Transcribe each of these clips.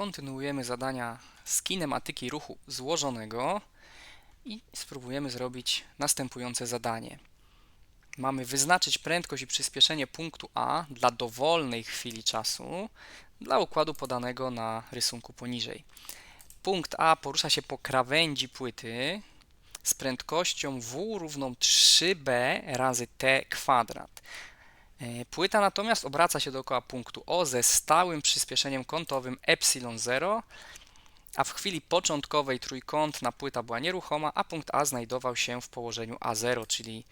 kontynuujemy zadania z kinematyki ruchu złożonego i spróbujemy zrobić następujące zadanie. Mamy wyznaczyć prędkość i przyspieszenie punktu A dla dowolnej chwili czasu dla układu podanego na rysunku poniżej. Punkt A porusza się po krawędzi płyty z prędkością w równą 3b razy t kwadrat. E, Płyta natomiast obraca się dookoła punktu O ze stałym przyspieszeniem kątowym epsilon 0, a w chwili początkowej trójkątna płyta była nieruchoma, a punkt A znajdował się w położeniu A0, czyli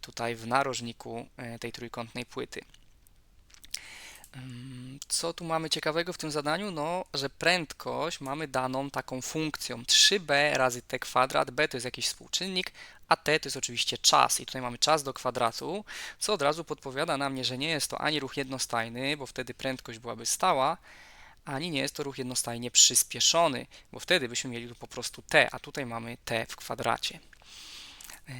tutaj w narożniku e, tej trójkątnej płyty. Co tu mamy ciekawego w tym zadaniu? No, że prędkość mamy daną taką funkcją 3b razy t kwadrat, b to jest jakiś współczynnik, a t to jest oczywiście czas. I tutaj mamy czas do kwadratu, co od razu podpowiada nam, że nie jest to ani ruch jednostajny, bo wtedy prędkość byłaby stała, ani nie jest to ruch jednostajnie przyspieszony, bo wtedy byśmy mieli tu po prostu t, a tutaj mamy t w kwadracie. Yy,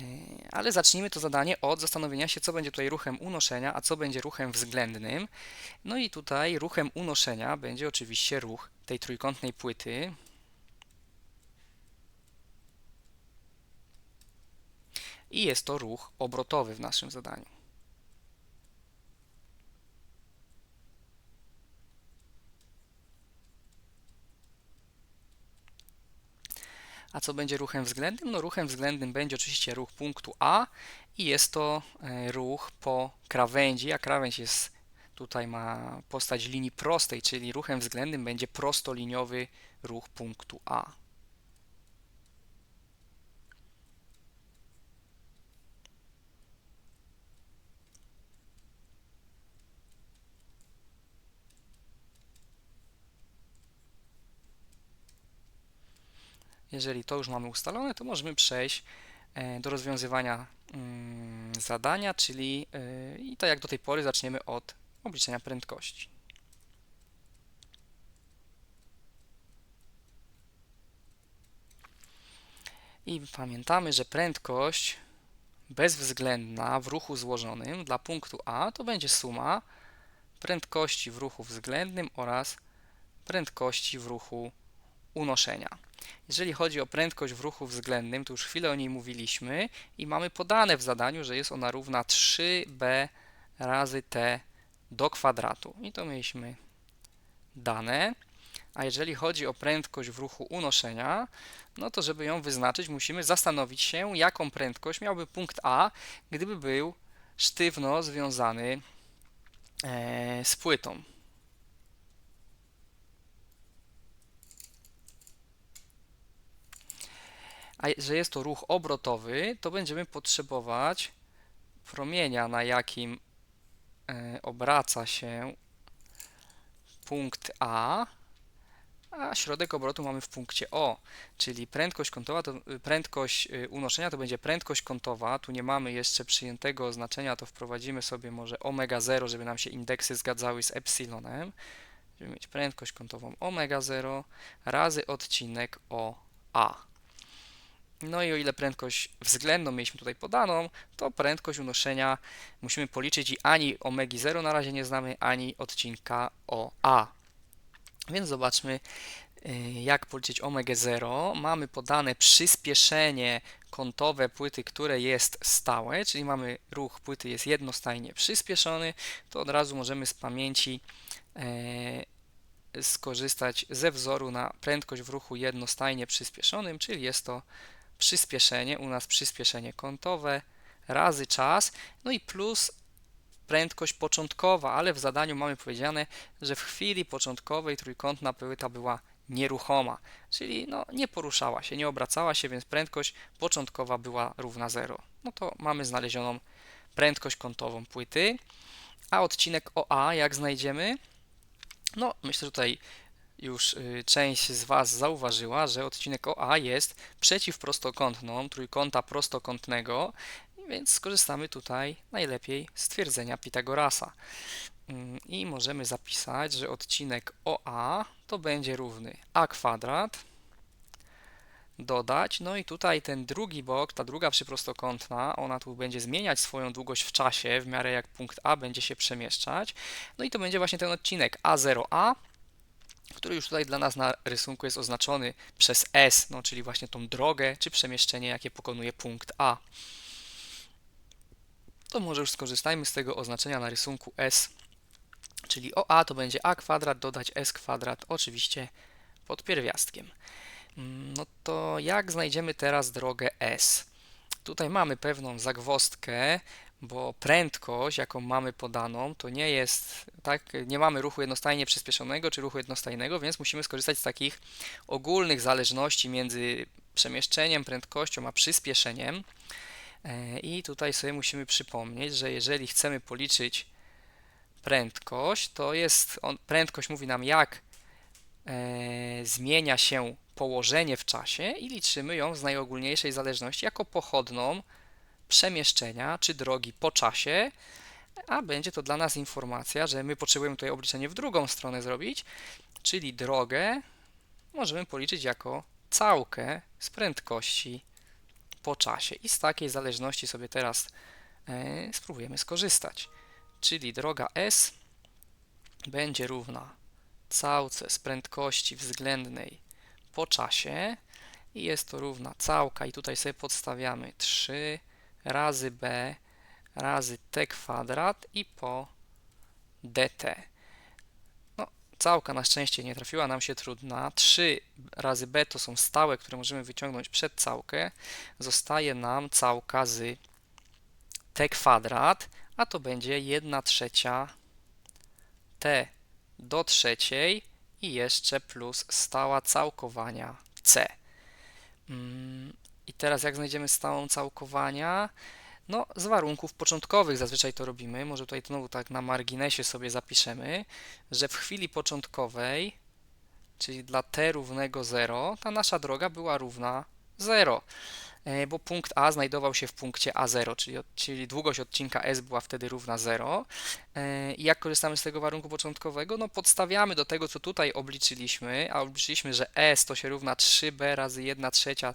Ale zacznijmy to zadanie od zastanowienia się, co będzie tutaj ruchem unoszenia, a co będzie ruchem względnym. No i tutaj ruchem unoszenia będzie oczywiście ruch tej trójkątnej płyty. I jest to ruch obrotowy w naszym zadaniu. A co będzie ruchem względnym? No ruchem względnym będzie oczywiście ruch punktu A i jest to e, ruch po krawędzi, a krawędź jest tutaj ma postać linii prostej, czyli ruchem względnym będzie prostoliniowy ruch punktu A. Jeżeli to już mamy ustalone, to możemy przejść e, do rozwiązywania mm, zadania, czyli e, i tak jak do tej pory zaczniemy od obliczenia prędkości. I pamiętamy, że prędkość bezwzględna w ruchu złożonym dla punktu A to będzie suma prędkości w ruchu względnym oraz prędkości w ruchu unoszenia. Jeżeli chodzi o prędkość w ruchu względnym, to już chwilę o niej mówiliśmy i mamy podane w zadaniu, że jest ona równa 3b razy t do kwadratu. I to mieliśmy dane. A jeżeli chodzi o prędkość w ruchu unoszenia, no to żeby ją wyznaczyć, musimy zastanowić się, jaką prędkość miałby punkt A, gdyby był sztywno związany e, z płytą. A że jest to ruch obrotowy, to będziemy potrzebować promienia, na jakim e, obraca się punkt A, a środek obrotu mamy w punkcie O, czyli prędkość kątowa, to, prędkość y, unoszenia to będzie prędkość kątowa. Tu nie mamy jeszcze przyjętego oznaczenia, to wprowadzimy sobie może omega 0, żeby nam się indeksy zgadzały z epsilonem. Będziemy mieć prędkość kątową omega 0 razy odcinek OA. No i o ile prędkość względną mieliśmy tutaj podaną, to prędkość unoszenia musimy policzyć i ani omegi 0 na razie nie znamy, ani odcinka OA. Więc zobaczmy, y, jak policzyć omega 0. Mamy podane przyspieszenie kątowe płyty, które jest stałe, czyli mamy ruch płyty jest jednostajnie przyspieszony, to od razu możemy z pamięci e, skorzystać ze wzoru na prędkość w ruchu jednostajnie przyspieszonym, czyli jest to przyspieszenie, u nas przyspieszenie kątowe razy czas, no i plus prędkość początkowa, ale w zadaniu mamy powiedziane, że w chwili początkowej trójkątna płyta była nieruchoma, czyli no, nie poruszała się, nie obracała się, więc prędkość początkowa była równa 0. No to mamy znalezioną prędkość kątową płyty, a odcinek OA jak znajdziemy? No, myślę, że tutaj już y, część z Was zauważyła, że odcinek OA jest przeciwprostokątną trójkąta prostokątnego, więc skorzystamy tutaj najlepiej z twierdzenia Pitagorasa. Mm, I możemy zapisać, że odcinek OA to będzie równy a kwadrat dodać, no i tutaj ten drugi bok, ta druga przyprostokątna, ona tu będzie zmieniać swoją długość w czasie, w miarę jak punkt A będzie się przemieszczać, no i to będzie właśnie ten odcinek A0A który już tutaj dla nas na rysunku jest oznaczony przez S, no, czyli właśnie tą drogę czy przemieszczenie, jakie pokonuje punkt A. To może już skorzystajmy z tego oznaczenia na rysunku S, czyli OA to będzie A kwadrat dodać S kwadrat, oczywiście pod pierwiastkiem. Mm, No to jak znajdziemy teraz drogę S? Tutaj mamy pewną zagwozdkę, bo prędkość, jaką mamy podaną, to nie jest, tak, nie mamy ruchu jednostajnie przyspieszonego czy ruchu jednostajnego, więc musimy skorzystać z takich ogólnych zależności między przemieszczeniem, prędkością a przyspieszeniem. E, I tutaj sobie musimy przypomnieć, że jeżeli chcemy policzyć prędkość, to jest on, prędkość mówi nam jak e, zmienia się położenie w czasie i liczymy ją z najogólniejszej zależności jako pochodną przemieszczenia czy drogi po czasie, a będzie to dla nas informacja, że my potrzebujemy tutaj obliczenie w drugą stronę zrobić, czyli drogę możemy policzyć jako całkę z prędkości po czasie. I z takiej zależności sobie teraz e, spróbujemy skorzystać. Czyli droga S będzie równa całce z prędkości względnej po czasie i jest to równa całka i tutaj sobie podstawiamy 3 razy b razy t kwadrat i po dt. No, całka na szczęście nie trafiła nam się trudna. 3 razy b to są stałe, które możemy wyciągnąć przed całkę. Zostaje nam całka z t kwadrat, a to będzie 1 trzecia t do trzeciej i jeszcze plus stała całkowania c. I teraz jak znajdziemy stałą całkowania? No, z warunków początkowych zazwyczaj to robimy. Może tutaj znowu tak na marginesie sobie zapiszemy, że w chwili początkowej, czyli dla t równego 0, ta nasza droga była równa 0, e, bo punkt A znajdował się w punkcie A0, czyli, czyli długość odcinka S była wtedy równa 0. E, I jak korzystamy z tego warunku początkowego? No podstawiamy do tego, co tutaj obliczyliśmy, a obliczyliśmy, że S to się równa 3b razy 1 trzecia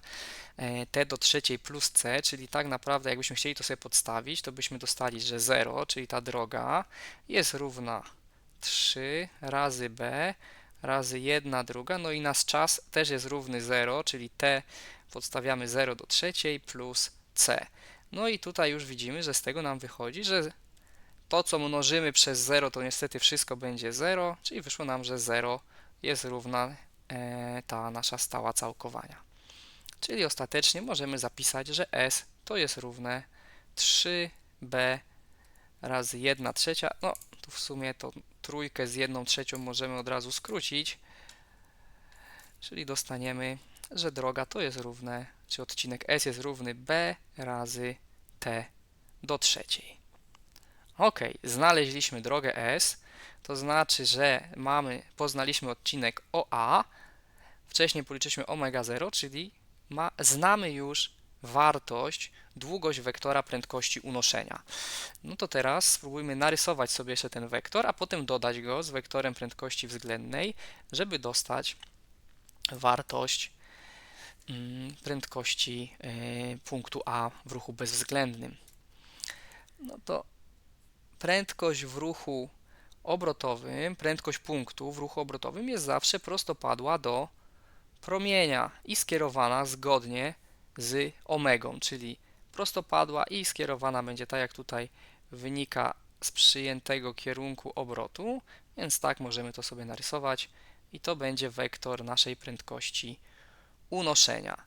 e, t do trzeciej plus c, czyli tak naprawdę jakbyśmy chcieli to sobie podstawić, to byśmy dostali, że 0, czyli ta droga jest równa 3 razy b razy 1 druga, no i nasz czas też jest równy 0, czyli t podstawiamy 0 do trzeciej plus c. No i tutaj już widzimy, że z tego nam wychodzi, że to, co mnożymy przez 0, to niestety wszystko będzie 0, czyli wyszło nam, że 0 jest równa e, ta nasza stała całkowania. Czyli ostatecznie możemy zapisać, że S to jest równe 3b razy 1 trzecia. No, tu w sumie to trójkę z 1 trzecią możemy od razu skrócić, czyli dostaniemy, że droga to jest równe, czy odcinek S jest równy b razy t do trzeciej. Ok, znaleźliśmy drogę S, to znaczy, że mamy, poznaliśmy odcinek OA, wcześniej policzyliśmy omega 0, czyli ma, znamy już wartość, długość wektora prędkości unoszenia. No to teraz spróbujmy narysować sobie jeszcze ten wektor, a potem dodać go z wektorem prędkości względnej, żeby dostać wartość prędkości y, punktu A w ruchu bezwzględnym. No to prędkość w ruchu obrotowym, prędkość punktu w ruchu obrotowym jest zawsze prostopadła do promienia i skierowana zgodnie z omegą, czyli prostopadła i skierowana będzie tak jak tutaj wynika z przyjętego kierunku obrotu, więc tak możemy to sobie narysować i to będzie wektor naszej prędkości unoszenia.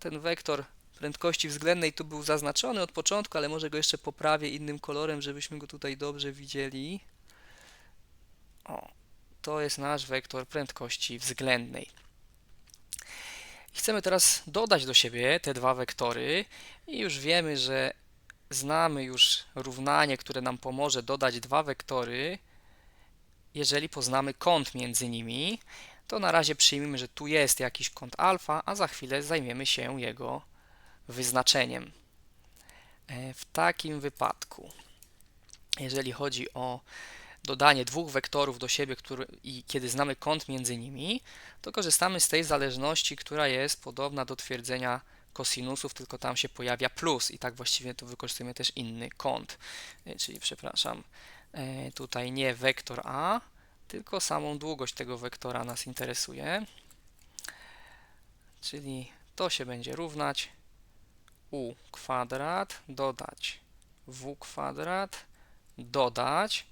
Ten wektor prędkości względnej tu był zaznaczony od początku, ale może go jeszcze poprawię innym kolorem, żebyśmy go tutaj dobrze widzieli. O, to jest nasz wektor prędkości względnej. Chcemy teraz dodać do siebie te dwa wektory i już wiemy, że znamy już równanie, które nam pomoże dodać dwa wektory, jeżeli poznamy kąt między nimi, to na razie przyjmijmy, że tu jest jakiś kąt alfa, a za chwilę zajmiemy się jego wyznaczeniem. E, w takim wypadku, jeżeli chodzi o dodanie dwóch wektorów do siebie który, i kiedy znamy kąt między nimi, to korzystamy z tej zależności, która jest podobna do twierdzenia kosinusów, tylko tam się pojawia plus i tak właściwie tu wykorzystujemy też inny kąt, E, czyli przepraszam, e, tutaj nie wektor A, tylko samą długość tego wektora nas interesuje. Czyli to się będzie równać u kwadrat dodać w kwadrat dodać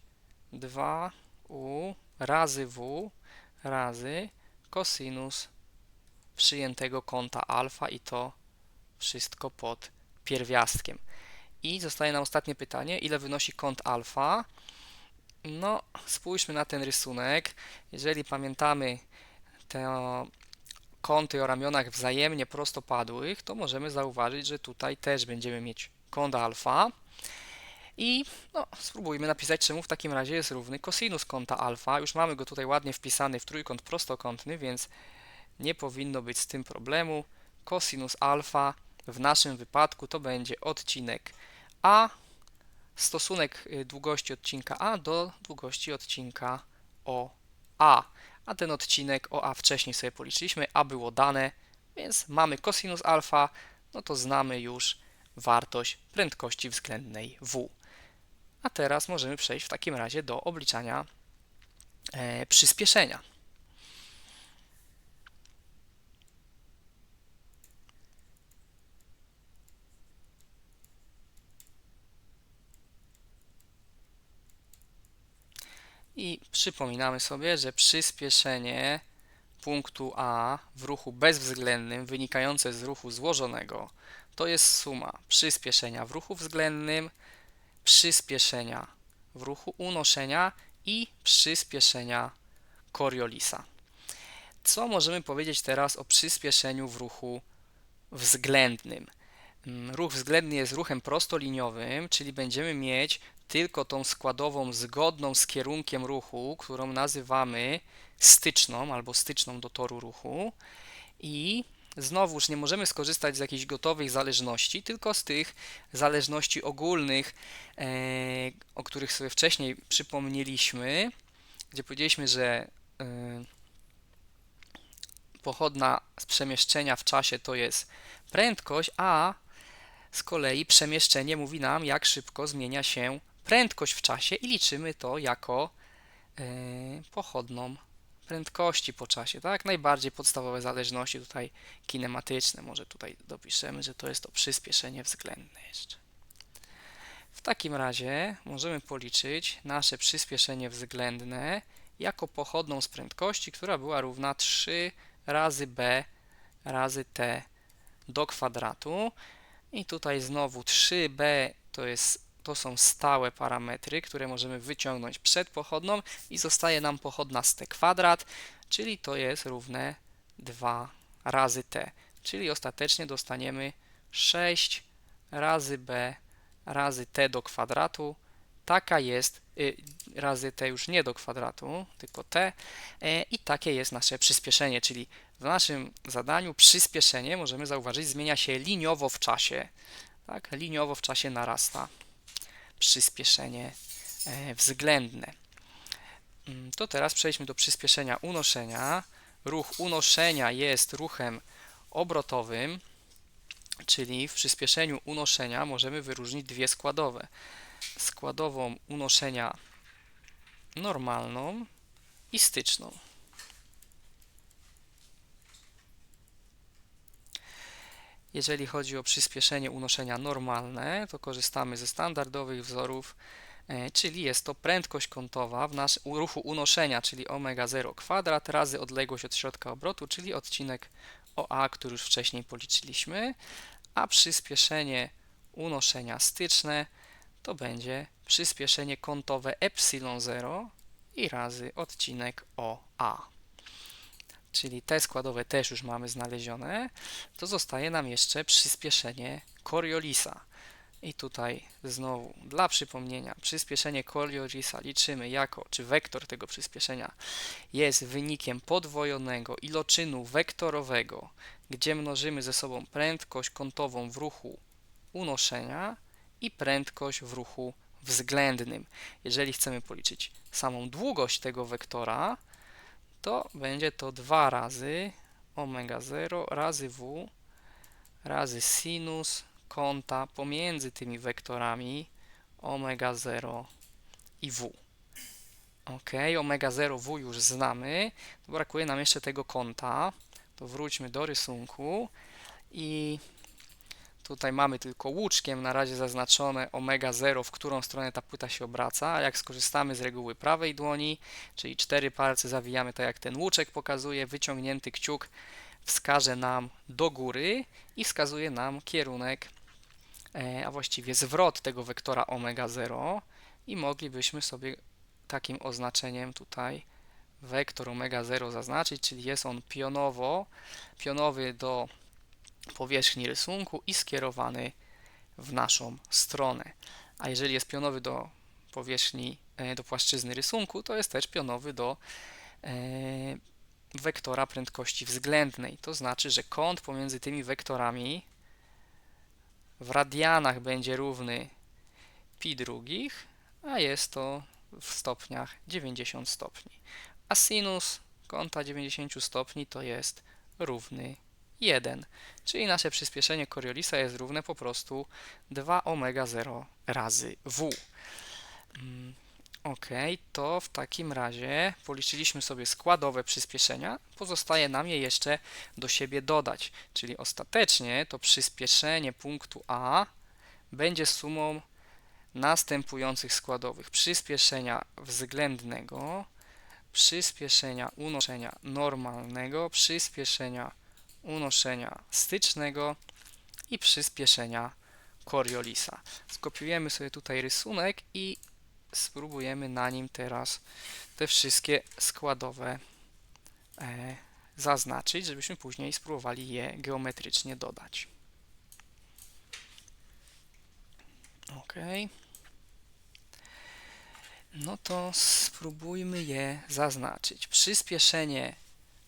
2u razy w razy kosinus przyjętego kąta alfa i to wszystko pod pierwiastkiem. I zostaje nam ostatnie pytanie, ile wynosi kąt alfa? No, spójrzmy na ten rysunek. Jeżeli pamiętamy te kąty o ramionach wzajemnie prostopadłych, to możemy zauważyć, że tutaj też będziemy mieć kąt alfa. I no, spróbujmy napisać, czemu w takim razie jest równy kosinus kąta alfa. Już mamy go tutaj ładnie wpisany w trójkąt prostokątny, więc nie powinno być z tym problemu. Kosinus alfa w naszym wypadku to będzie odcinek A, stosunek y, długości odcinka A do długości odcinka OA. A ten odcinek OA wcześniej sobie policzyliśmy, A było dane, więc mamy kosinus alfa, no to znamy już wartość prędkości względnej W. A teraz możemy przejść w takim razie do obliczania e, przyspieszenia. I przypominamy sobie, że przyspieszenie punktu A w ruchu bezwzględnym wynikające z ruchu złożonego to jest suma przyspieszenia w ruchu względnym, przyspieszenia w ruchu unoszenia i przyspieszenia Coriolisa. Co możemy powiedzieć teraz o przyspieszeniu w ruchu względnym? Mm, ruch względny jest ruchem prostoliniowym, czyli będziemy mieć tylko tą składową zgodną z kierunkiem ruchu, którą nazywamy styczną albo styczną do toru ruchu. I znowuż nie możemy skorzystać z jakichś gotowych zależności, tylko z tych zależności ogólnych, e, o których sobie wcześniej przypomnieliśmy, gdzie powiedzieliśmy, że e, pochodna z przemieszczenia w czasie to jest prędkość, a z kolei przemieszczenie mówi nam, jak szybko zmienia się prędkość w czasie i liczymy to jako e, pochodną prędkości po czasie, tak? Najbardziej podstawowe zależności tutaj kinematyczne, może tutaj dopiszemy, że to jest to przyspieszenie względne jeszcze. W takim razie możemy policzyć nasze przyspieszenie względne jako pochodną z prędkości, która była równa 3 razy b razy t do kwadratu. I tutaj znowu 3b to jest to są stałe parametry, które możemy wyciągnąć przed pochodną i zostaje nam pochodna z t kwadrat, czyli to jest równe 2 razy t. Czyli ostatecznie dostaniemy 6 razy b razy t do kwadratu. Taka jest y, razy t już nie do kwadratu, tylko t y, i takie jest nasze przyspieszenie, czyli w naszym zadaniu przyspieszenie możemy zauważyć zmienia się liniowo w czasie. Tak, liniowo w czasie narasta przyspieszenie e, względne. Mm, to teraz przejdźmy do przyspieszenia unoszenia. Ruch unoszenia jest ruchem obrotowym, czyli w przyspieszeniu unoszenia możemy wyróżnić dwie składowe. Składową unoszenia normalną i styczną. Jeżeli chodzi o przyspieszenie unoszenia normalne, to korzystamy ze standardowych wzorów, e, czyli jest to prędkość kątowa w nasz ruchu unoszenia, czyli omega 0 kwadrat razy odległość od środka obrotu, czyli odcinek OA, który już wcześniej policzyliśmy, a przyspieszenie unoszenia styczne to będzie przyspieszenie kątowe epsilon 0 i razy odcinek OA czyli te składowe też już mamy znalezione, to zostaje nam jeszcze przyspieszenie Coriolisa. I tutaj znowu dla przypomnienia, przyspieszenie Coriolisa liczymy jako, czy wektor tego przyspieszenia jest wynikiem podwojonego iloczynu wektorowego, gdzie mnożymy ze sobą prędkość kątową w ruchu unoszenia i prędkość w ruchu względnym. Jeżeli chcemy policzyć samą długość tego wektora, to będzie to 2 razy omega 0 razy w razy sinus kąta pomiędzy tymi wektorami omega 0 i w. Ok, omega 0 W już znamy. Brakuje nam jeszcze tego kąta. To wróćmy do rysunku i tutaj mamy tylko łuczkiem na razie zaznaczone omega 0, w którą stronę ta płyta się obraca, a jak skorzystamy z reguły prawej dłoni, czyli cztery palce zawijamy tak jak ten łuczek pokazuje, wyciągnięty kciuk wskaże nam do góry i wskazuje nam kierunek, e, a właściwie zwrot tego wektora omega 0 i moglibyśmy sobie takim oznaczeniem tutaj wektor omega 0 zaznaczyć, czyli jest on pionowo, pionowy do powierzchni rysunku i skierowany w naszą stronę. A jeżeli jest pionowy do powierzchni, e, do płaszczyzny rysunku, to jest też pionowy do e, wektora prędkości względnej. To znaczy, że kąt pomiędzy tymi wektorami w radianach będzie równy pi drugich, a jest to w stopniach 90 stopni. A sinus kąta 90 stopni to jest równy 1, czyli nasze przyspieszenie Coriolisa jest równe po prostu 2 omega 0 razy w. Mm, ok, to w takim razie policzyliśmy sobie składowe przyspieszenia, pozostaje nam je jeszcze do siebie dodać, czyli ostatecznie to przyspieszenie punktu A będzie sumą następujących składowych przyspieszenia względnego, przyspieszenia unoszenia normalnego, przyspieszenia unoszenia stycznego i przyspieszenia Coriolisa. Skopiujemy sobie tutaj rysunek i spróbujemy na nim teraz te wszystkie składowe e, zaznaczyć, żebyśmy później spróbowali je geometrycznie dodać. OK. No to spróbujmy je zaznaczyć. Przyspieszenie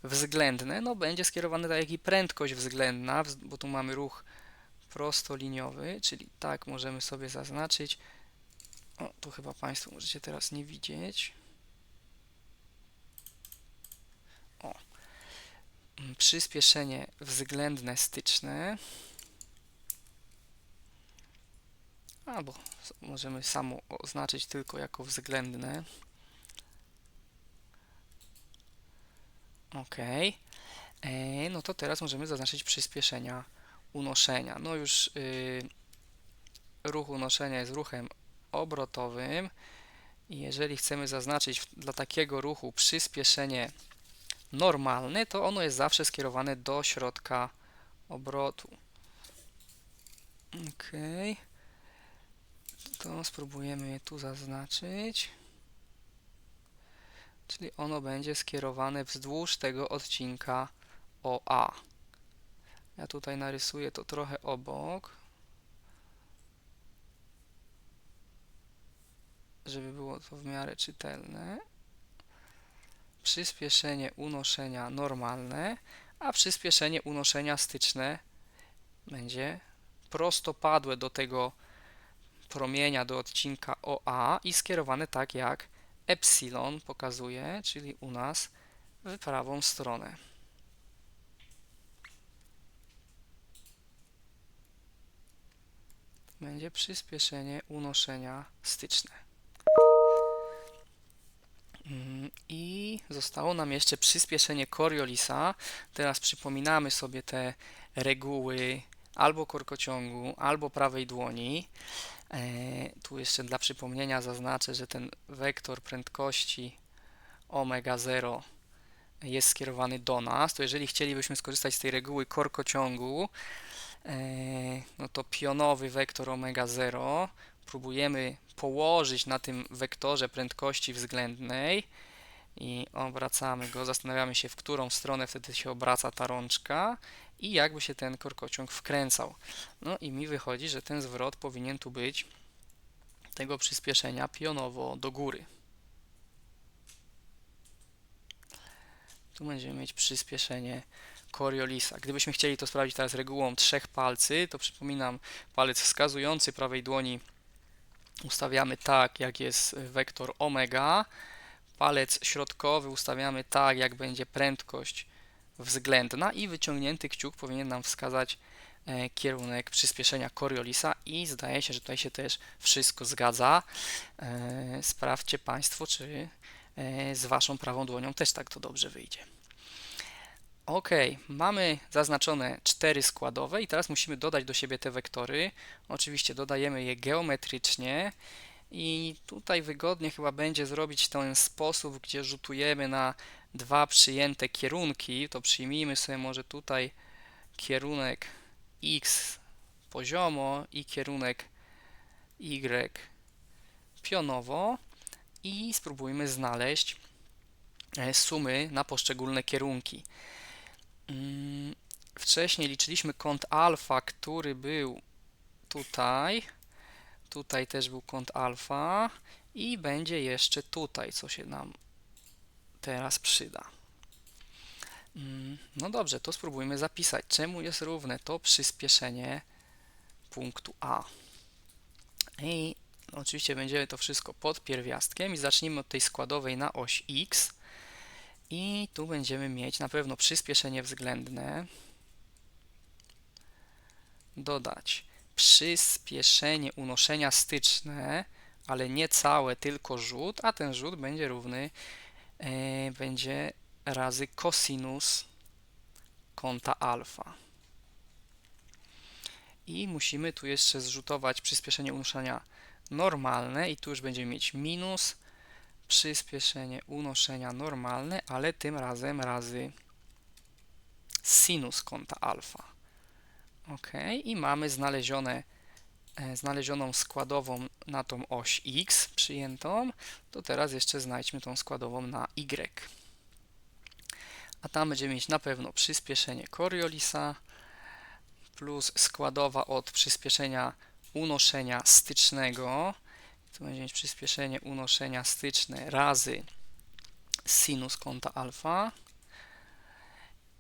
względne, no będzie skierowane tak jak i prędkość względna, bo tu mamy ruch prostoliniowy, czyli tak możemy sobie zaznaczyć. O, tu chyba Państwo możecie teraz nie widzieć. O. Mm, przyspieszenie względne styczne. Albo możemy samo oznaczyć tylko jako względne. OK. E, no to teraz możemy zaznaczyć przyspieszenia unoszenia. No już y, ruch unoszenia jest ruchem obrotowym i jeżeli chcemy zaznaczyć dla takiego ruchu przyspieszenie normalne, to ono jest zawsze skierowane do środka obrotu. OK. To spróbujemy je tu zaznaczyć czyli ono będzie skierowane wzdłuż tego odcinka OA. Ja tutaj narysuję to trochę obok, żeby było to w miarę czytelne. Przyspieszenie unoszenia normalne, a przyspieszenie unoszenia styczne będzie prostopadłe do tego promienia, do odcinka OA i skierowane tak jak epsilon pokazuje, czyli u nas w prawą stronę. Będzie przyspieszenie unoszenia styczne. Mm, I zostało nam jeszcze przyspieszenie Coriolisa. Teraz przypominamy sobie te reguły albo korkociągu, albo prawej dłoni. E, tu jeszcze dla przypomnienia zaznaczę, że ten wektor prędkości omega 0 jest skierowany do nas, to jeżeli chcielibyśmy skorzystać z tej reguły korkociągu, e, no to pionowy wektor omega 0 próbujemy położyć na tym wektorze prędkości względnej i obracamy go, zastanawiamy się, w którą stronę wtedy się obraca ta rączka i jakby się ten korkociąg wkręcał. No i mi wychodzi, że ten zwrot powinien tu być tego przyspieszenia pionowo do góry. Tu będziemy mieć przyspieszenie Coriolisa. Gdybyśmy chcieli to sprawdzić teraz regułą trzech palcy, to przypominam, palec wskazujący prawej dłoni ustawiamy tak, jak jest wektor omega, palec środkowy ustawiamy tak, jak będzie prędkość względna i wyciągnięty kciuk powinien nam wskazać e, kierunek przyspieszenia Coriolisa i zdaje się, że tutaj się też wszystko zgadza. E, sprawdźcie Państwo, czy e, z Waszą prawą dłonią też tak to dobrze wyjdzie. Ok, mamy zaznaczone cztery składowe i teraz musimy dodać do siebie te wektory. Oczywiście dodajemy je geometrycznie i tutaj wygodnie chyba będzie zrobić ten sposób, gdzie rzutujemy na dwa przyjęte kierunki. To przyjmijmy sobie może tutaj kierunek x poziomo i kierunek y pionowo i spróbujmy znaleźć e, sumy na poszczególne kierunki. Mm, wcześniej liczyliśmy kąt alfa, który był tutaj. Tutaj też był kąt alfa i będzie jeszcze tutaj, co się nam teraz przyda. Mm, no dobrze, to spróbujmy zapisać. Czemu jest równe to przyspieszenie punktu A? I oczywiście będziemy to wszystko pod pierwiastkiem i zacznijmy od tej składowej na oś x. I tu będziemy mieć na pewno przyspieszenie względne. Dodać przyspieszenie unoszenia styczne, ale nie całe, tylko rzut, a ten rzut będzie równy, będzie razy cosinus kąta alfa. I musimy tu jeszcze zrzutować przyspieszenie unoszenia normalne i tu już będziemy mieć minus przyspieszenie unoszenia normalne, ale tym razem razy sinus kąta alfa. Ok, i mamy znalezione, e, znalezioną składową na tą oś x przyjętą, to teraz jeszcze znajdźmy tą składową na y. A tam będziemy mieć na pewno przyspieszenie Coriolisa plus składowa od przyspieszenia unoszenia stycznego, tu będzie mieć przyspieszenie unoszenia styczne razy sinus kąta alfa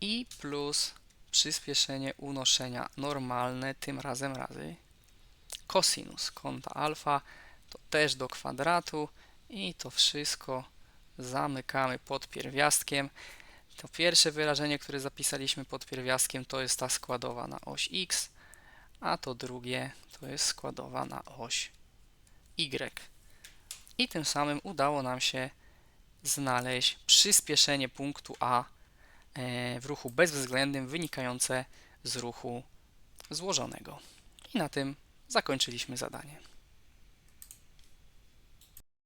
i plus przyspieszenie unoszenia normalne, tym razem razy cosinus kąta alfa, to też do kwadratu i to wszystko zamykamy pod pierwiastkiem. To pierwsze wyrażenie, które zapisaliśmy pod pierwiastkiem, to jest ta składowa na oś x, a to drugie to jest składowa na oś y. I tym samym udało nam się znaleźć przyspieszenie punktu A e, w ruchu bezwzględnym wynikające z ruchu złożonego. I na tym zakończyliśmy zadanie.